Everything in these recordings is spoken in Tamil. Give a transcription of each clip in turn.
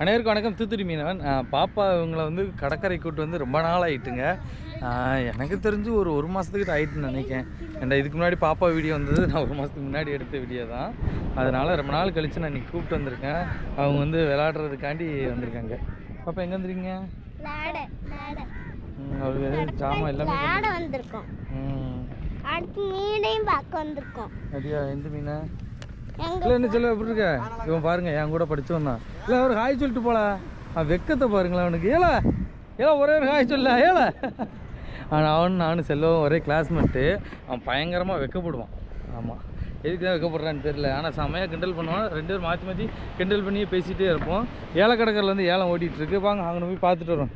அனைவருக்கும் வணக்கம். தூத்துக்குடி மீனவன். பாப்பா இவங்களை வந்து கடற்கரை கூட்டு வந்து ரொம்ப நாள் ஆயிட்டுங்க ஆஹ் எனக்கு தெரிஞ்சு ஒரு ஒரு மாதத்துக்கிட்ட ஆயிட்டுன்னு நினைக்கிறேன். ஏன்டா இதுக்கு முன்னாடி பாப்பா வீடியோ வந்தது. நான் ஒரு மாதத்துக்கு முன்னாடி எடுத்த வீடியோ தான். அதனால் ரொம்ப நாள் கழித்து நான் இன்னைக்கு கூப்பிட்டு வந்திருக்கேன். அவங்க வந்து விளையாடுறதுக்காண்டி வந்திருக்காங்க. பாப்பா எங்கே வந்துருக்கீங்க? அவருக்கு ஜாமான் எல்லாமே வந்திருக்கோம். அடுத்து மீனையும் பார்க்க வந்திருக்கோம். அப்படியா எந்த மீனை? இல்லை என்ன சொல்ல எப்படி இருக்க? இவன் பாருங்க என் கூட படிச்சவன் தான். இல்லை அவர் ஹாய் சொல்லிட்டு போல. அவன் வெக்கத்தை பாருங்களேன் அவனுக்கு. ஏல ஏல ஒரே ஒரு ஹாய் சொல்ல ஏல. ஆனால் அவன் நானும் செல்லவும் ஒரே கிளாஸ்மேட்டு அவன் பயங்கரமாக வெக்கப்படுவான். ஆமாம் எதுக்கு தான் வெக்கப்படுறான்னு தெரியல. ஆனால் செமையாக கிண்டல் பண்ணுவான். ரெண்டு பேரும் மாற்றி மாற்றி கிண்டல் பண்ணியே பேசிகிட்டே இருப்போம். ஏல கடற்கரில் வந்து ஏலம் ஓடிட்டு இருக்கு. வாங்க அங்கே போய் பார்த்துட்டு வரோம்.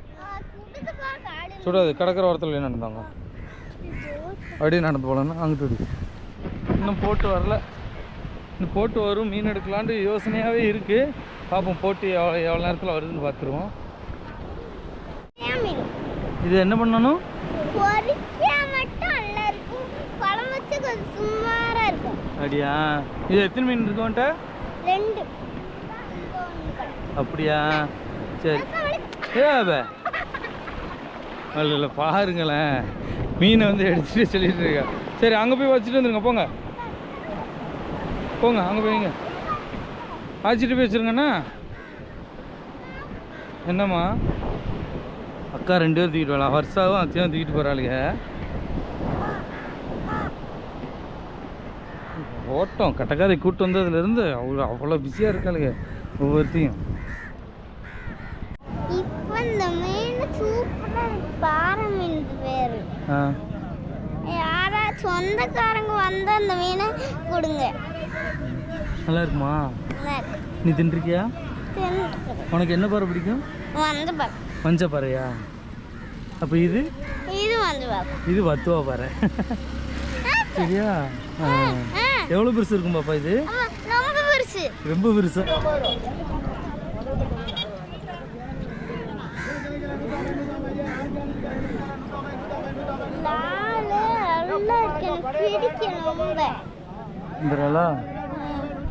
சுடாது கடற்கரை ஓரத்தில் நடந்தாங்க. அப்படியே நடந்து போகலன்னா அங்கிட்டு இன்னும் போட்டு வரல. இன்னும் போட்டு வரும் மீன் எடுக்கலான்ட்டு யோசனையாகவே இருக்குது பார்ப்போம் போட்டு எவ்வளோ எவ்வளோ நேரத்தில் வருதுன்னு பார்த்துருவோம். இது என்ன பண்ணணும்? அப்படியா? இது எத்தனை மீன் இருக்கும்ட்ட ரெண்டு. அப்படியா? சரி. ஏ இல்லை பாருங்களேன். மீனை வந்து எடுத்துட்டு சொல்லிட்டு இருக்கா. சரி அங்கே போய் வச்சுட்டு வந்துருங்க போங்க. போங்க அங்கே போய்ங்க. வச்சுட்டு போய் வச்சுருங்கண்ணா என்னம்மா? அக்கா ரெண்டு பேரும் தூக்கிட்டு வரலாம். வருஷாவும் அத்தையும் தூக்கிட்டு போகிறாளுங்க ஓட்டம் கட்டக்காதை கூட்டு வந்ததுலேருந்து அவ்வளோ அவ்வளோ பிஸியாக இருக்காளுங்க ஒவ்வொருத்தையும். யாராச்சும் சொந்தக்காரங்க வந்தா அந்த மீனை கொடுங்க. நல்லா இருக்குமா. நீ தின்றுருக்கியா. உனக்கு என்ன பாறை பிடிக்கும்? மஞ்ச பாறையா அப்போ இது? இது வத்துவா பாறை சரியா? எவ்வளோ பெருசு இருக்கும் பாப்பா இது ரொம்ப பெருசு. இந்த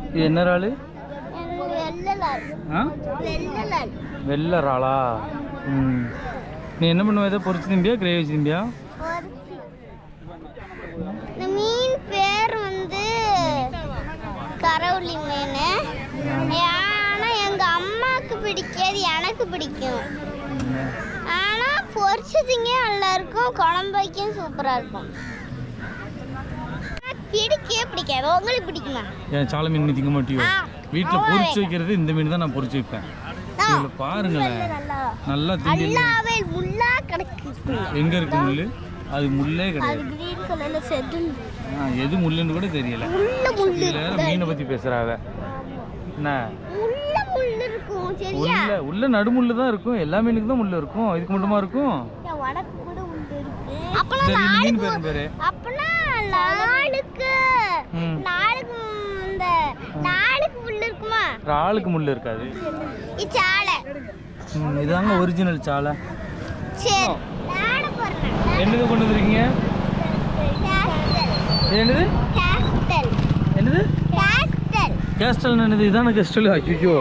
இது என்ன இறாலு எனக்கு வெள்ளை இறாலா ம். நீ என்ன பண்ணுவ? இதை பொரிச்சு திம்பியா? கிரேவி வச்சு திம்பியா? மீன் பேர் வந்து கரவுளி மீன் ஆனா எங்க அம்மாவுக்கு பிடிக்காது எனக்கு பிடிக்கும். ம். ஆனா பொரிச்சதுங்க நல்லா இருக்கும் குழம்பு வைக்கும் சூப்பரா இருக்கும். பிடிக்கவே பிடிக்காது. உங்களுக்கு பிடிக்குமா? ஏன் சாலை மீன் திங்க மாட்டியோ? வீட்டில் பொரிச்சு வைக்கிறது இந்த மீன் தான் நான் பொரிச்சு வைப்பேன். இதில் பாருங்களேன். நல்லா அல்லாவே முள்ளா கிடக்கு எங்க இருக்கு முள்ளு? அது முள்ளே கிடையாது. எது முள்ளுன்னு கூட தெரியல. மீனை பத்தி பேசுறாவ. என்ன? உள்ள உள்ள நடுமுள்ளு தான் இருக்கும். எல்லா மீனுக்கு தான் முள்ளு இருக்கும். இதுக்கு மட்டுமா இருக்கும்? சரி மீன் பேரு பேரு. அப்பனா நாளுக்கு. நாளுக்கு இந்த நாளுக்கு முள்ளு இருக்குமா? ஆளுக்கு முள்ளு இருக்காது. இச்சாலை ம், இதாங்க ஒரிஜினல் சாலை. சரி நாடு போறேன். என்னது கொண்டு வந்துருக்கீங்க? இது என்னது? கேஸ்டல் என்னது? கேஸ்டல் கேஸ்டல் என்னது? இதான கேஸ்டல் ஐயோ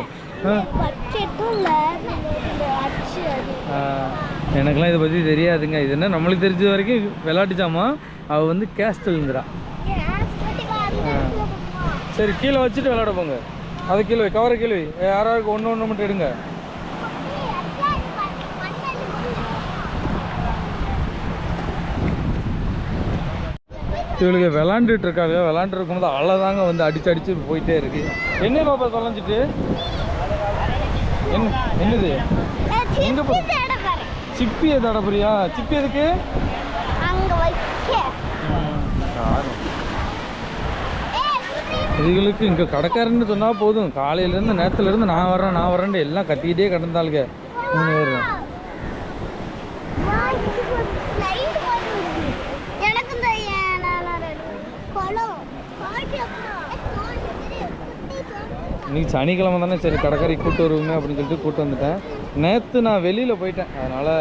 எனக்கெல்லாம் இதை பற்றி தெரியாதுங்க. இது என்ன நம்மளுக்கு தெரிஞ்ச வரைக்கும் விளையாட்டு ஜாமான் அவள் வந்து கேஸ்டல்ங்கிறா சரி கீழே வச்சுட்டு விளையாட போங்க. அதை கீழே கவரை கீழே யாராருக்கு ஒன்று ஒன்று மட்டும் எடுங்க. இவளுக்கு விளாண்டுட்டு இருக்காங்க விளாண்டு இருக்கும்போது அவ்வளோதாங்க வந்து அடிச்சு அடிச்சு போயிட்டே இருக்கு. என்ன பாப்பா தொலைஞ்சிட்டு? என்ன என்னது? எங்க சிப்பியை தடப்புறியா சிப்பி எதுக்கு? இதுகளுக்கு இங்கே கடைக்காரன்னு சொன்னால் போதும். காலையிலேருந்து நேரத்துலேருந்து நான் வரேன் நான் வரேன்ட்டு எல்லாம் கத்திக்கிட்டே கிடந்தாளுங்க. மூணு பேரும் இன்னைக்கு சனிக்கிழமை தானே சரி கடைக்கறி கூட்டு வருவோமே அப்படின்னு சொல்லிட்டு கூட்டு வந்துட்டேன். நேற்று நான் வெளியில் போயிட்டேன். அதனால்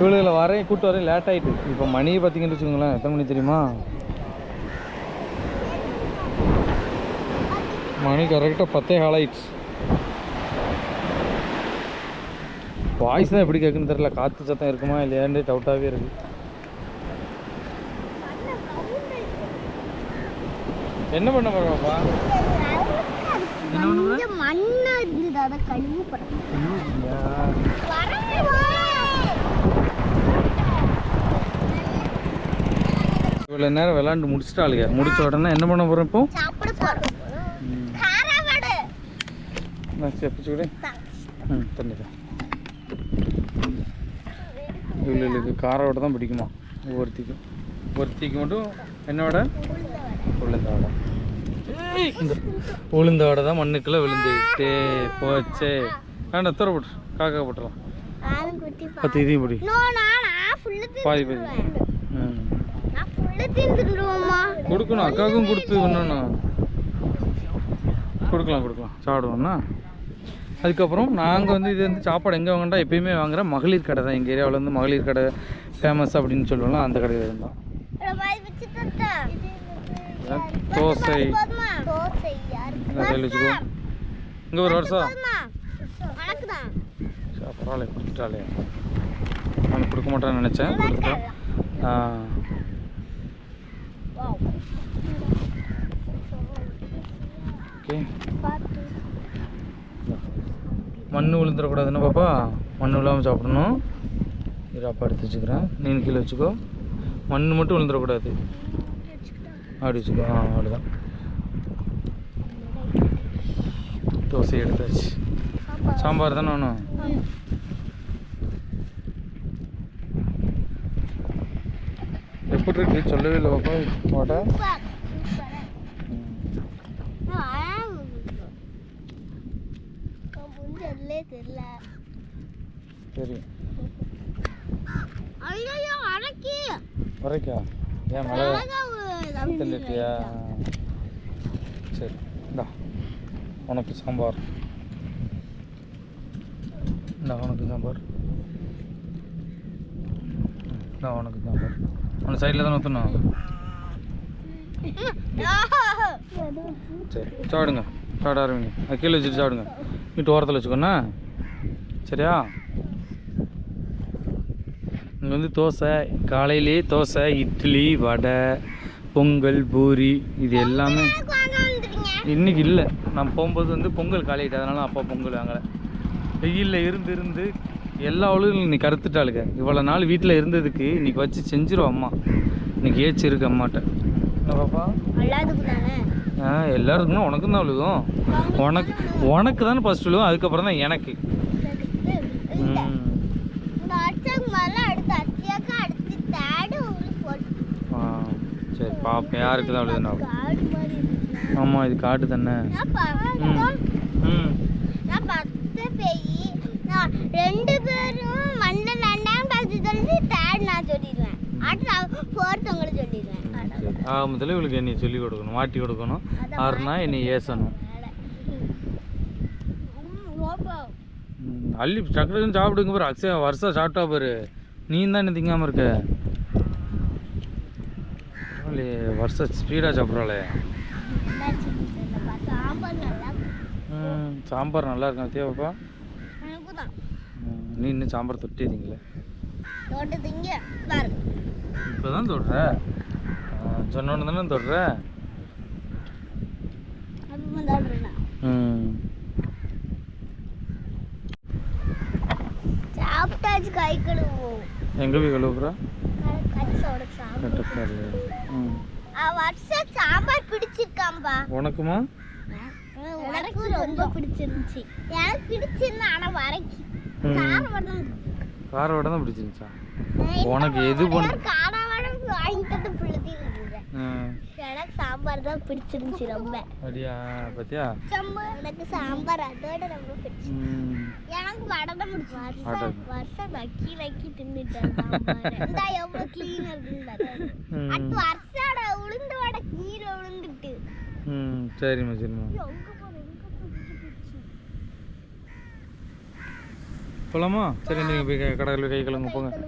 இவ்வளோ வரேன் கூட்டு வரேன் லேட் ஆகிட்டு இப்போ மணியை பார்த்தீங்கன்னு வச்சுக்கோங்களேன் எத்தனை மணி தெரியுமா? மணி கரெக்டாக பத்தே கால் ஆயிடுச்சு. வாய்ஸ் தான் எப்படி கேட்குன்னு தெரியல. காற்று சத்தம் இருக்குமா இல்லையான்னு டவுட்டாகவே இருக்கு. என்ன பண்ண போகிறோம்ப்பா மண்ணா இருந்தது அதை கழுவி இவ்வளோ நேரம் விளாண்டு முடிச்சிட்டாளுங்க. முடிச்ச உடனே என்ன பண்ண போகிறோம் இப்போ? செப்பிச்சு விட. ம் தண்ணிதான் இவளுக்கு காரோட தான் பிடிக்குமா? ஒருத்திக்கும் ஒருத்திக்கு மட்டும் என்ன வடை? உளுந்த வடை. இந்த உளுந்த வடை தான் மண்ணுக்குள்ளே விழுந்துட்டே போச்சே. வேண்டாம் தூர போட்டு காக்கா குட்டி பத்து இதையும் பிடி. பாதி பாதி ம் நான் ஃபுல்லு தின்னுடுவோமா கொடுக்கணும் அக்காவுக்கும் கொடுத்து பண்ணணும் கொடுக்கலாம் கொடுக்கலாம். சாப்பிடுவோம்னா அதுக்கப்புறம் நாங்கள் வந்து இது வந்து சாப்பாடு எங்கே வாங்கிட்டா எப்பயுமே வாங்குற மகளிர் கடை தான். எங்கள் ஏரியாவில் வந்து மகளிர் கடை ஃபேமஸ் அப்படின்னு சொல்லுவோம்ல அந்த கடையில் தட்டா தோசை. வச்சுக்கோ. இங்கே ஒரு வருஷம். பரவாயில்ல கொடுத்துட்டாலே நான் கொடுக்க மாட்டேன்னு நினச்சேன் கொடுத்துட்டேன் ஆ ஓகே மண் விழுந்துடக்கூடாதுன்னு பாப்பா மண் விழாமல் சாப்பிடணும் இரு அப்பா எடுத்து வச்சுக்கிறேன் நீ கீழே வச்சுக்கோ மண் மட்டும் விழுந்துடக்கூடாது அப்படி வச்சுக்கோ ஆ அவ்வளோதான் தோசை எடுத்தாச்சு சாம்பார் தானே வேணும் எப்படி இருக்கு சொல்லவே இல்லை பாப்பா. தெரியல சரி. வரைக்கா? ஏன் மழை? சரி இந்தா. உனக்கு சாம்பார். இந்தா உனக்கு சாம்பார். இந்தா உனக்கு சாம்பார். உனக்கு சைடில் தானே ஊற்றணும் சரி சாப்பிடுங்க. சாப்பிட ஆரம்பிங்க. அது கீழே வச்சுட்டு சாப்பிடுங்க. வீட்டு ஓரத்தில் வச்சுக்கோண்ணா. சரியா? இங்கே வந்து தோசை காலையிலே தோசை இட்லி வடை பொங்கல் பூரி இது எல்லாமே. இன்னைக்கு இல்லை. நான் போகும்போது வந்து பொங்கல் காலையிட்டு அதனால அப்பா பொங்கல் வாங்கலை. வெயிலில் இருந்து இருந்து எல்லா அவளும் இன்னைக்கு கருத்துட்டாளுங்க இவ்வளோ நாள் வீட்டில் இருந்ததுக்கு இன்னைக்கு வச்சு செஞ்சிரும் அம்மா. இன்னைக்கு ஏச்சு இருக்கு அம்மாட்ட பாப்பா? ஆ எல்லாருக்குன்னா உனக்கும் தான் விழுகும். உனக்கு உனக்கு தானே ஃபஸ்ட் விழுகும் அதுக்கப்புறம் தான் எனக்கு. சரி பாப்பேன் யாருக்கு தான் விழுதுன்னா காடு மாதிரி இருக்கு. ஆமாம் இது காட்டு தானே. ம். ம் நான் பத்து பேய் நான் ரெண்டு பேரும் மண்ணில் ரெண்டாம் கிளாஸ் சொல்லி தேர்ட் நான் சொல்லிடுவேன். அடுத்து ஃபோர்த் உங்களுக்கு சொல்லிடுவேன். சரி ஆரம்பத்தில் இவளுக்கு என்னை சொல்லி கொடுக்கணும் மாட்டி கொடுக்கணும். ஆறுனா என்னை ஏசணும். அள்ளி டக்கு டக்குன்னு சாப்பிடுங்க பாரு. அக்ஷயா வருஷம் சாப்பிட்டா பாரு. நீ தான் என்ன திங்காமல் இருக்க வருஷம் ஸ்பீடாக சாப்பிட்றாளே. சாம்பார் நல்லா ம் சாம்பார் நல்லா இருக்கும் தான் நீ இன்னும் சாம்பார் பாரு இப்போ தான் தொடுற? சொன்னோன்னு தானே தொடுற சாப்பிட்டாச்சு கை கழுவுவோம். எங்கே போய் கழுவுறா? வருஷம் சாம்பார் பிடிச்சிருக்காம்பா. உனக்குமா? எனக்கு ரொம்ப பிடிச்சிருந்துச்சு. எனக்கு பிடிச்சிருந்தா ஆனா வரைக்கும் கார வடை தான் பிடிச்சிருந்துச்சா? உனக்கு எது பண்ண காரவடம் வாங்கிட்டு பிள்ளைத்தி இருந்தது ம் எனக்கு சாம்பார் தான் பிடிச்சிருந்துச்சு ரொம்ப. அப்படியா? எனக்கு சாம்பார் அதோட ரொம்ப பிடிச்சி. ம். எனக்கு வடை தான் பிடிச்சி. வருஷம் நக்கி நக்கி தின்னுட்டேன். இந்தா எவ்வளவு கிளீனா ம். அடுத்து உளுந்து வடை கீழே விழுந்துட்டு ம் சரிம்மா சரிம்மா எங்க போற எங்க போச்சு போகலாமா சரி நீங்கள் போய் க- கை கழுவுங்க போங்க.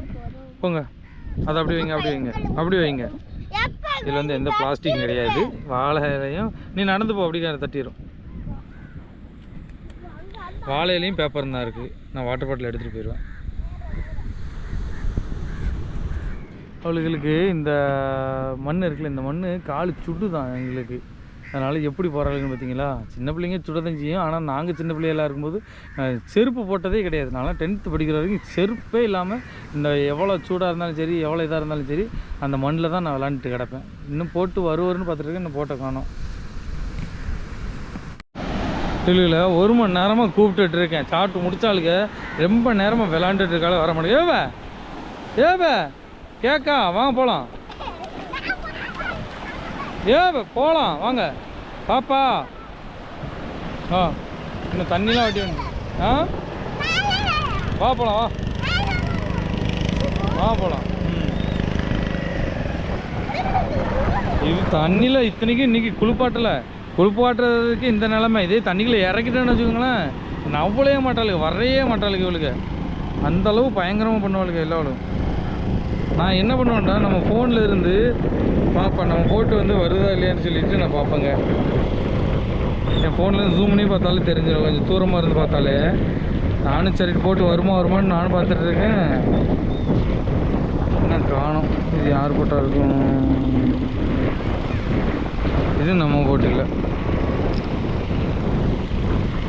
போங்க. அதை அப்படி வைங்க அப்படி வைங்க. அப்படி வைங்க. இதில் வந்து எந்த பிளாஸ்டிக் கிடையாது. வாழை இலையும் நீ நடந்து போ அப்படி தட்டிடும் வாழையிலையும் பேப்பர் தான் இருக்குது நான் வாட்டர் பாட்டில் எடுத்துகிட்டு போயிடுவேன். அவளுகளுக்கு இந்த மண் இருக்குல்ல இந்த மண் காலு சுடு தான் எங்களுக்கு. அதனால் எப்படி போகிறாளுன்னு பார்த்தீங்களா? சின்ன பிள்ளைங்க சுடதான் செய்யும் ஆனால் நாங்கள் சின்ன பிள்ளைகளாக இருக்கும்போது செருப்பு போட்டதே கிடையாது. நான்லாம் டென்த்து படிக்கிற வரைக்கும் செருப்பே இல்லாமல் இந்த எவ்வளோ சூடாக இருந்தாலும் சரி எவ்வளோ இதாக இருந்தாலும் சரி அந்த மண்ணில் தான் நான் விளாண்டுட்டு கிடப்பேன். இன்னும் போட்டு வருவருன்னு பார்த்துருக்கேன் இன்னும் போட்ட காணும். இல்லை ஒரு மணி நேரமாக கூப்பிட்டுட்டு இருக்கேன். சாப்பிட்டு முடிச்சாளுங்க ரொம்ப நேரமாக விளாண்டுட்டு இருக்காள வர மாட்டேங்க ஏவ ஏவ கேக்கா வாங்க போகலாம் ஏ போகலாம் வாங்க. பாப்பா. ஆ இன்னும் தண்ணிலாம் வட்டி வந்து ஆ? வா போகலாம் வா. வா போகலாம் இது தண்ணியில் இத்தனைக்கும் இன்னைக்கு குளிப்பாட்டலை. குளிப்பாட்டுறதுக்கு இந்த நிலமை. இதே தண்ணிக்குள்ளே இறக்கிட்டேன்னு வச்சுக்கோங்களேன். நவ்வளவே மாட்டாளுக்கு வரவே மாட்டாளுங்க இவளுக்கு அந்த அளவு பயங்கரமாக பண்ணுவாளுக்கு எல்லாவளும் நான் என்ன பண்ணுவேன்டா நம்ம ஃபோனில் இருந்து பார்ப்பேன் நம்ம போட்டு வந்து வருதா இல்லையான்னு சொல்லிட்டு நான் பார்ப்பேங்க என் ஃபோனில் ஜூம் பண்ணி பார்த்தாலே தெரிஞ்சிடும். கொஞ்சம் தூரமாக இருந்து பார்த்தாலே. நானும் சரி போட்டு வருமா வருமான்னு நானும் பார்த்துட்டு இருக்கேன். என்ன காணும்? இது யார் போட்டால் இருக்கும்? இது நம்ம போட்டு இல்லை.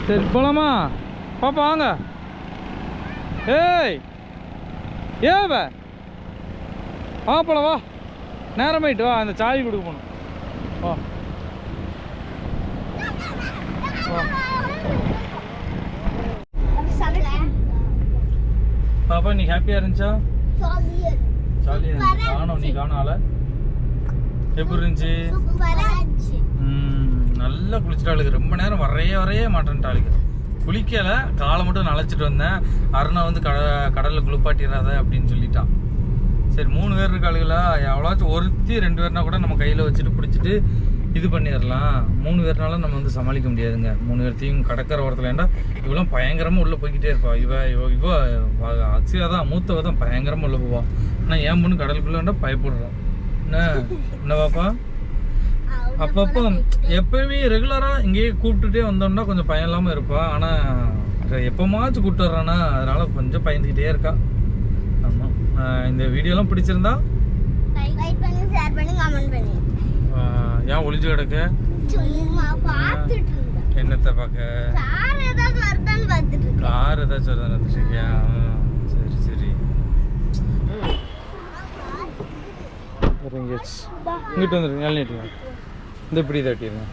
சரி போகலாமா பாப்பா வாங்க. ஏய் ஏவ வா போல வா. நேரமாயிட்டு வா அந்த சாவி கொடுக்க போகணும். வா. பாப்பா நீ ஹாப்பியாக இருந்துச்சா? ஜாலியாக இருந்துச்சு. காணும் நீ காணும் ஆள. எப்படி இருந்துச்சு? நல்லா குளிச்சிட்டாளுங்க ரொம்ப நேரம் வரைய வரையே மாட்டேன்ட்டாளுக்கு குளிக்கலை காலை மட்டும் நனைச்சிட்டு வந்தேன். அருணா வந்து கட கடலில் குளிப்பாட்டிடாத அப்படின்னு சொல்லிட்டான் சரி மூணு பேர் இருக்காளுங்களா எவ்வளோச்சும் ஒருத்தி ரெண்டு பேர்னா கூட நம்ம கையில் வச்சுட்டு பிடிச்சிட்டு இது பண்ணிடலாம். மூணு பேர்னால நம்ம வந்து சமாளிக்க முடியாதுங்க. மூணு பேர்த்தையும் கடற்கரை ஓரத்தில் ஏன்டா இவெல்லாம் பயங்கரமாக உள்ளே போய்கிட்டே இருப்பாள் இவ இவ இவ தான் மூத்தவ தான் பயங்கரமாக உள்ளே போவா. ஆனால் ஏன் பொண்ணு கடலுக்குள்ளே பயப்படுறோம் பயப்படுறான் என்ன? என்ன பாப்பா? அப்பப்போ எப்பயுமே ரெகுலராக இங்கேயே கூப்பிட்டுட்டே வந்தோம்னா கொஞ்சம் பயம் இல்லாமல் இருப்பாள் ஆனால் எப்போமாச்சும் கூப்பிட்டு வர்றானா அதனால் கொஞ்சம் பயந்துக்கிட்டே இருக்கா. ஆமாம் இந்த வீடியோலாம் பிடிச்சிருந்தா? லைக் பண்ணி ஷேர் பண்ணி கமெண்ட் பண்ணி. ஆஹ், ஏன் ஒளிஞ்சு கிடக்க? பார்த்துட்டு என்னத்தை பார்க்க? கார் ஏதாவது வருதான்னு பார்த்துட்டு கார் ஏதாச்சும் வருதா நினச்சிருக்கியா சரி சரி. வேறு எங்கேயாச்சு இங்கிட்டு வந்துருங்க இளநீட்டுங்க இந்த இப்படி தட்டிடுங்க.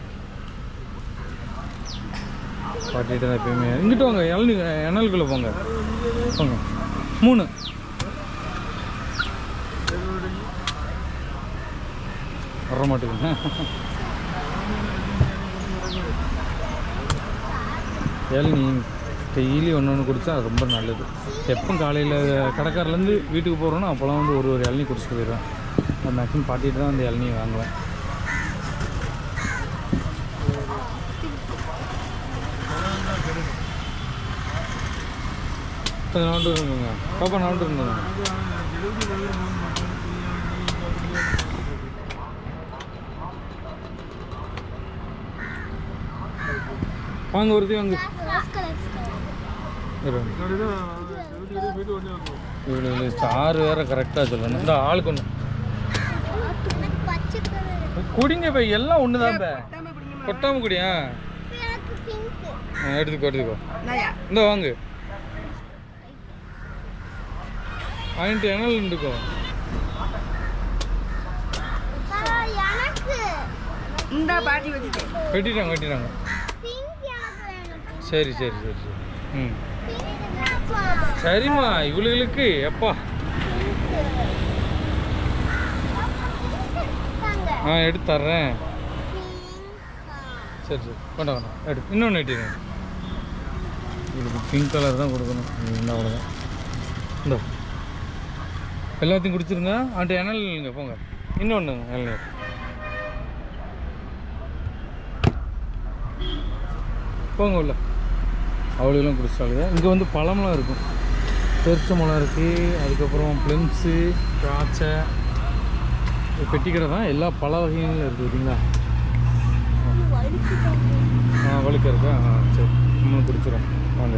பாட்டிட்டு தான் எப்பயுமே இங்கிட்டு வாங்க இளநீ இணலுக்குள்ளே போங்க. போங்க. மூணு. வர மாட்டேங்குங்க இளநீ டெய்லி ஒன்று ஒன்று குடித்தா ரொம்ப நல்லது. எப்போ காலையில் கடைக்காரிலேருந்து வீட்டுக்கு போகிறோன்னா அப்போலாம் வந்து ஒரு ஒரு இளநீ குடிச்சிட்டு போயிடுவேன். நான் மேக்ஸிமம் பாட்டிட்டு தான் அந்த இளநீ வாங்குவேன். கொஞ்சம் நவுண்டு இருந்துங்க பாப்பா நவுண்டு இருந்துங்க வாங்க ஒருத்தி வாங்க. ஸ்டார் வேற கரெக்டாக சொல்லணும் இந்த ஆளுக்கு ஒன்று குடிங்க இப்போ எல்லாம் ஒன்று தான் கொட்டாம குடியா? எடுத்துக்கோ எடுத்துக்கோ. இந்த வாங்கு. வாங்கிட்டு எனல் இருந்துக்கோ வெட்டிட்டாங்க வெட்டிட்டாங்க. சரி சரி சரி சரி. ம். சரிம்மா இவளுகளுக்கு எப்பா ஆ எடுத்து தர்றேன். சரி சரி. வேண்டாம் வேண்டாம். எடு. இன்னொன்று வெட்டிடுங்க இதுக்கு பிங்க் கலர் தான் கொடுக்கணும். இந்த அவ்வளோதான் இந்த. எல்லாத்தையும் குடிச்சிருங்க ஆண்டி இணல் இல்லைங்க போங்க. இன்னொன்று இளநீர் போங்க உள்ள. அவ்வளோலாம் குடிச்சாளுங்க இங்கே வந்து பழமெல்லாம் இருக்கும். பெருச்சம்பழம் இருக்குது அதுக்கப்புறம் ப்ளம்ஸு திராட்சை இது பெட்டிக்கடை தான் எல்லா பழ வகைகளும் இருக்குது பார்த்தீங்களா ஆ. வழுக்க இருக்கா? ஆ சரி. இன்னும் குடிச்சிடும் வாங்க.